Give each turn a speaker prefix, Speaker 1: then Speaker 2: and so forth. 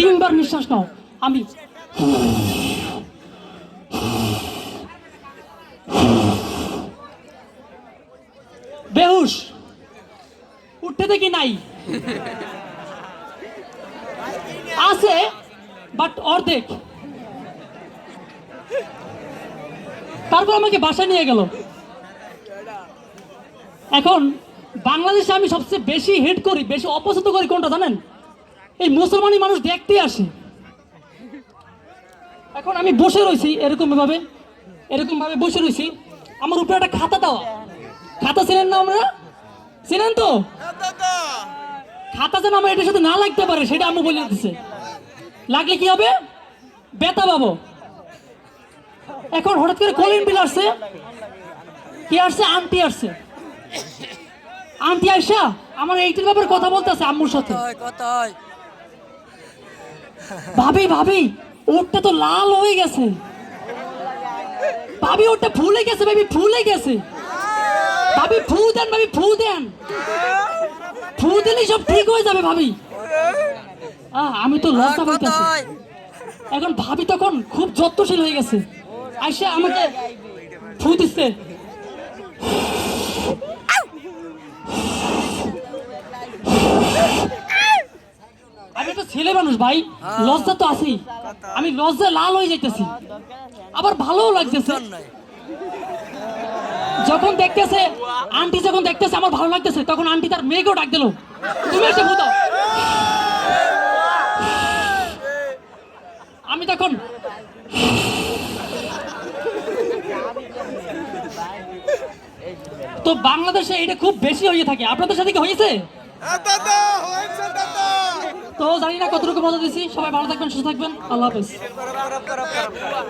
Speaker 1: তিনবার নিঃশ্বাস নাও, আমি বেহুশ। উঠতে দেখি নাই। আছে বাট অর্ধেক। তারপর আমাকে বাসায় নিয়ে গেল। এখন বাংলাদেশে আমি সবচেয়ে বেশি হেট করি, বেশি অপছন্দ করি কোনটা জানেন? এই মুসলমানি মানুষ দেখতে আসে। এখন আমি বসে রয়েছি এরকম ভাবে এরকম ভাবে বসে রয়েছি। আমার উপরে একটা খাতা দেওয়া। খাতা চেনেন না আমরা চেনেন তো? খাতা যেন আমার এটার সাথে না লাগতে পারে, সেটা আমি বলে দিচ্ছে লাগলে কি হবে? বেতা পাবো। এখন হঠাৎ করে কলিন বিল আসছে। কি আসছে? আন্টি আসছে। আন্টি আইসা? আমার এইটির ব্যাপারে কথা বলতেছে আম্মুর সাথে।
Speaker 2: হয়
Speaker 1: ভাবি ভাবি ওরটা তো লাল হয়ে গেছে। ভাবি ওরটা ফুলে গেছে ভাবি ফুলে গেছে। ভাবি ফু দেন ভাবি ফু দেন। ফু দিলেই সব ঠিক হয়ে যাবে ভাবি। আমি তো লজ্জা পাইতেছি এখন ভাবি তখন খুব যত্নশীল হয়ে গেছে। আইসা আমাকে ফু দিচ্ছে। আমি ছেলে মানুষ ভাই লজ্জা তো আছেই। আমি লজ্জা লাল হয়ে যাইতেছি। আবার ভালোও লাগতেছে। যখন দেখতেছে আন্টি যখন দেখতেছে আমার ভালো লাগতেছে তখন আন্টি তার মেয়েকেও ডাক দিল। তুমি এসে ভূত আমি তখন তো বাংলাদেশে এটা খুব বেশি হয়ে থাকে। আপনাদের সাথে কি হয়েছে। তো জানি না কতটুকু মজা দিছি সবাই ভালো থাকবেন সুস্থ থাকবেন। আল্লাহ হাফেজ।